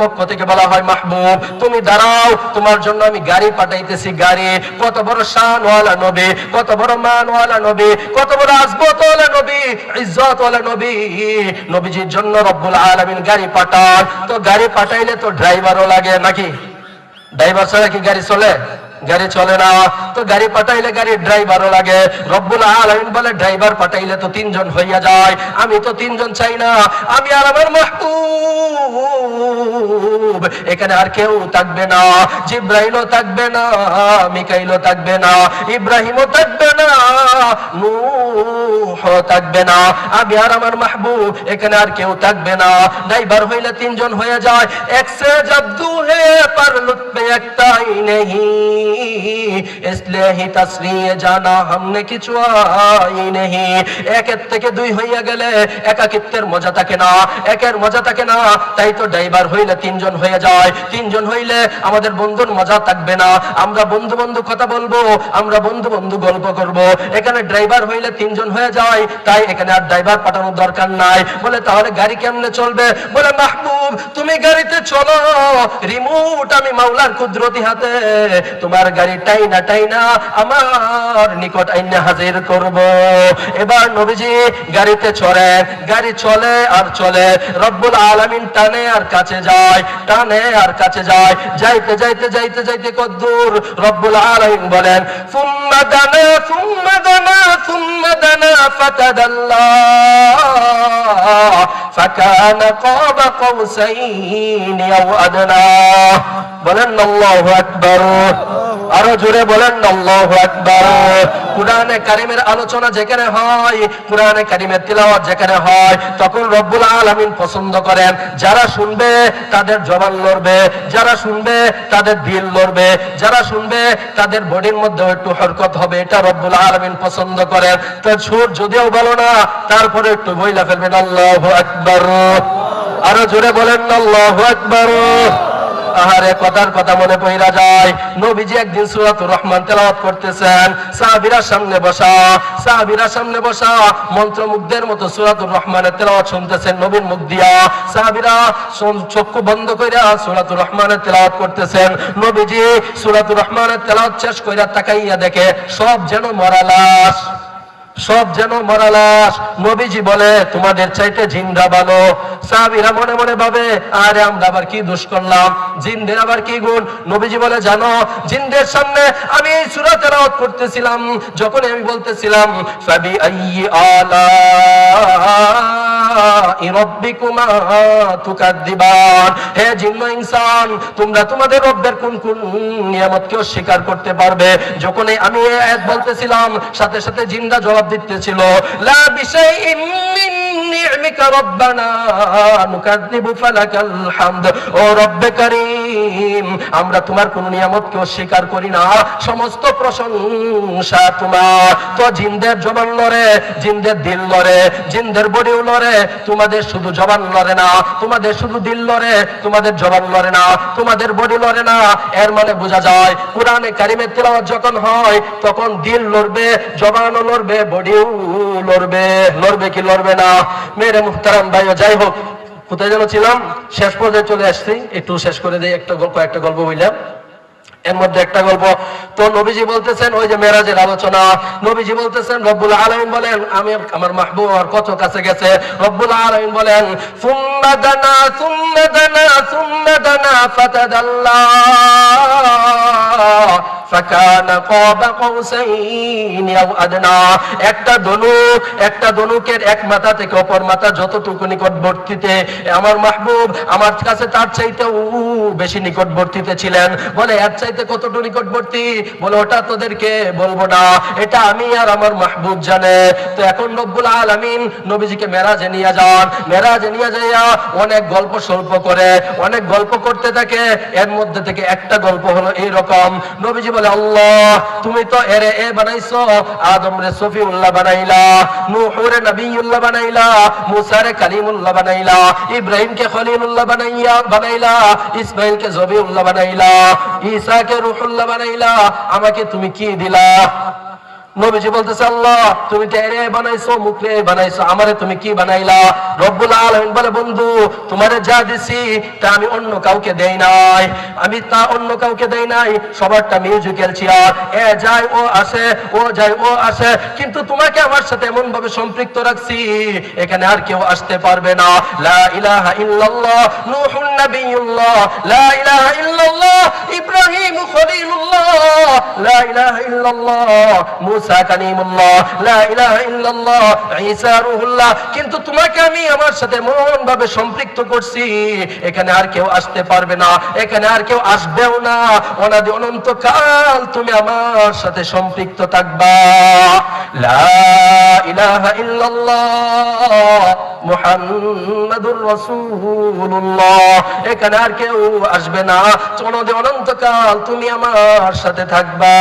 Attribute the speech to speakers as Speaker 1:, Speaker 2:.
Speaker 1: পক্ষ থেকে বলা হয়, মাহবুব, তুমি দাঁড়াও, তোমার জন্য আমি গাড়ি পাঠাইতেছি গাড়ি। কত বড় শানওয়ালা কত বড় মানওয়ালা কত বড় নবী, ইজ্জতওয়ালা নবী। নবীজির জন্য রব্বুল আলামিন গাড়ি পাঠান। তো গাড়ি পাঠাইলে তো ড্রাইভারও লাগে নাকি? ড্রাইভার ছাড়া কি গাড়ি চলে? গাড়ি চলে না। তো গাড়ি পাঠাইলে গাড়ির ড্রাইভারও লাগে। রব্বুল আলামিন বলে, ড্রাইভার পাঠাইলে তো তিনজন হইয়া যায়। আমি তো তিনজন চাই না। আমি আর আমার মাহবুব এখানে আর কেউ থাকবে না, জিব্রাইলও থাকবে না, মিকাইলও থাকবে না, ইব্রাহিমও থাকবে না নূহ থাকবে না। আমি আর আমার মাহবুব, এখানে আর কেউ থাকবে না। ড্রাইভার হইলে তিনজন হয়ে যায় একসে জব দু হে পর একটাই নেহি। হি জানা হামনে কিছু আই নেহি। একের থেকে দুই হইয়া গেলে একাকিত্বের মজা থাকে না, একের মজা থাকে না তাই তো ড্রাইভার হইলে তিনজন হয়ে যায়। তিনজন হইলে আমাদের বন্ধুর মজা থাকবে না। আমরা বন্ধু বন্ধু কথা বলব, আমরা বন্ধু বন্ধু গল্প করব। এখানে ড্রাইভার হইলে তিনজন হয়ে যায়, তাই এখানে আর ড্রাইভার পাঠানোর দরকার নাই। বলে, তাহলে গাড়ি কেমনে চলবে? বলে, মাহবুব, তুমি গাড়িতে চলো। রিমোট আমি মাওলার কুদরতি হাতে। তোমার গাড়ি টাইনা টাইনা আমার নিকট আইনে হাজির করব। এবার নবীজি গাড়িতে চড়ে গাড়ি চলে আর চলে। রব্বুল আলামিন টানে আর কাছে যায় টানে আর কাছে যায় যাইতে যাইতে যাইতে যাইতে কদ্দুর রব্বুল আলামিন বলেন সুম্মা দানা সুম্মা দানা সুম্মা দানা ফাতাদাল্লাহ فكان قاب قوسين أو أدنى বলেন আল্লাহু আকবার আরও জোরে বলেন, আল্লাহু কুরআনে কারীমের আলোচনা যেখানে হয়, কুরআনে কারীমের তিলাওয়াত যেখানে হয়, তখন রব্বুল আলামিন পছন্দ করেন। যারা শুনবে, তাদের জবান লড়বে। যারা শুনবে, তাদের দিল লড়বে। যারা শুনবে, তাদের বডির মধ্যে একটু হরকত হবে, এটা রব্বুল আলামিন পছন্দ করেন। তো সুর যদিও বলো না, তারপরে একটু বইলা ফেলবেন, আল্লাহু আকবার। আরও জোরে বলেন, আল্লাহু আকবার। আহারে কথার কথা মনে পড়া যায়। নবীজি একদিন সূরাতুর রহমান তেলাওয়াত করতেছেন। সাহাবীরা সামনে বসা, সাহাবীরা সামনে বসা, মন্ত্রমুগ্ধের মতো সূরাতুর রহমানের তেলাওয়াত শুনতেছেন নবীর মুখ দিয়া। সাহাবীরা চক্ষু বন্ধ কইরা সূরাতুর রহমানের তেলাওয়াত করতেছেন। নবীজি সূরাতুর রহমানের তেলাওয়াত শেষ কইরা তাকাইয়া দেখে সব যেন মরা লাশ। সব যেন মরা লাশ নবীজি বলে, তোমাদের চাইতে জিন্দা ভালো। সাহাবিরা মনে মনে ভাবে, আরে, আমরা আবার কি দোষ করলাম? জিন্দের আবার কি গুণ? নবীজি বলে, জানো, জিন্দের সামনে আমি এই সূরা তেলাওয়াত করতেছিলাম। যখন আমি বলতেছিলাম, ফাবি আইয়ি আলা তোমরা তোমাদের কোন কোন করতে পারবে? আমি এক বলতেছিলাম, সাথে সাথে জিন্দা জবাব দিতেছিল, লা কারীম, আমরা তোমার কোন নিয়ামতকে অস্বীকার করি না। সমস্ত প্রশংসা তোমার। তো জিনদের জবান লড়ে, জিনদের দিল লড়ে, জিনদের বডিও লড়ে, তোমাদের শুধু জবান লড়ে না। তোমাদের শুধু দিল লড়ে, তোমাদের জবান লড়ে না। তোমাদের বডি লড়ে না। এর মানে বোঝা যায়, কোরআনে কারিমের তেলাওয়াত যখন হয়, তখন দিল লড়বে, জবানও লড়বে, বডিও লড়বে। লড়বে কি লড়বে না? মেরে মুহতারাম ভাই যাই হোক, কোথায় যেন ছিলাম, শেষ পর্যায়ে চলে আসছি। একটু শেষ করে দিই, একটা গল্প একটা গল্প বললাম। এর মধ্যে একটা গল্প, তো নবীজি বলতেছেন, ওই যে মেরাজের আলোচনা, নবীজি বলতেছেন, রব্বুল আলামিন বলেন, আমি আমার মাহবুব আমার কত কাছে গেছে। রব্বুল আলামিন বলেন, সুম্মা দানা সুম্মা দানা সুম্মা দানা ফাতাদাল্লাহ। একটা একটা এক মাথা থেকে অপর মাথা যতটুকু নিকটবর্তীতে। আমার মাহবুব আমার কাছে তার চাইতে বেশি নিকটবর্তীতে ছিলেন। বলে, এর চাইতে কতটুকু নিকটবর্তী? বলে, ওটা তোদেরকে বলব না। এটা আমি আর আমার মাহবুব জানে। তো এখন রব্বুল আলামিন নবীজিকে মেরাজে নিয়ে যান। মেরাজে নিয়ে যাইয়া অনেক গল্প স্বল্প করে, অনেক গল্প করতে থাকে। এর মধ্যে থেকে একটা গল্প হলো এইরকম নবীজি বলে, আল্লাহ, তুমি তো এরে এ বানাইছো, আদম রে সফিউল্লাহ বানাইলা, নূহ রে নবীউল্লাহ বানাইলা, মুসা রে কালিমুল্লাহ বানাইলা, ইব্রাহিম কে খলিলুল্লাহ বানাইয়া, বানাইলা, ইসমাইল কে জবিউল্লাহ বানাইলা, ঈসা কে রূহুল্লাহ বানাইলা, আমাকে তুমি কি দিলা? নবীজি বলতেছে, আল্লাহ, তুমি বানাইছো বানাইছো, আমারে তুমি কি বানাইলা? রব্বুল বলে, বন্ধু, তোমারে যা দিছি, তা আমি অন্য কাউকে দেই নাই। আমি তা অন্য কাউকে দেই নাই, সবারটা মিউজিক্যাল চেয়ার এ যায়, ও আসে, ও যায়, ও আসে, কিন্তু তোমাকে আমার সাথে এমন ভাবে সম্পৃক্ত রাখছি, এখানে আর কেউ আসতে পারবে না। লা ইলাহা ইল্লাল্লাহ, নূহুন নবিয়ুল্লাহ। লা ইলাহা ইল্লাল্লাহ, ইব্রাহিম ইলাহা ইল্লাল্লাহ, মুসা কালিমুল্লাহ, লা ইলাহা ইল্লাল্লাহ, ঈসা রূহুল্লাহ। কিন্তু তোমাকে আমি আমার সাথে মন ভাবে সম্পৃক্ত করছি। এখানে আর কেউ আসতে পারবে না, এখানে আর কেউ আসবেও না। অনাদি অনন্ত কাল তুমি আমার সাথে সম্পৃক্ত থাকবা। লা ইলাহা ইল্লাল্লাহ। মুহাম্মাদুর রাসূলুল্লাহ। এখানে আর কেউ আসবে না। চলো যে অনন্তকাল তুমি আমার সাথে থাকবা।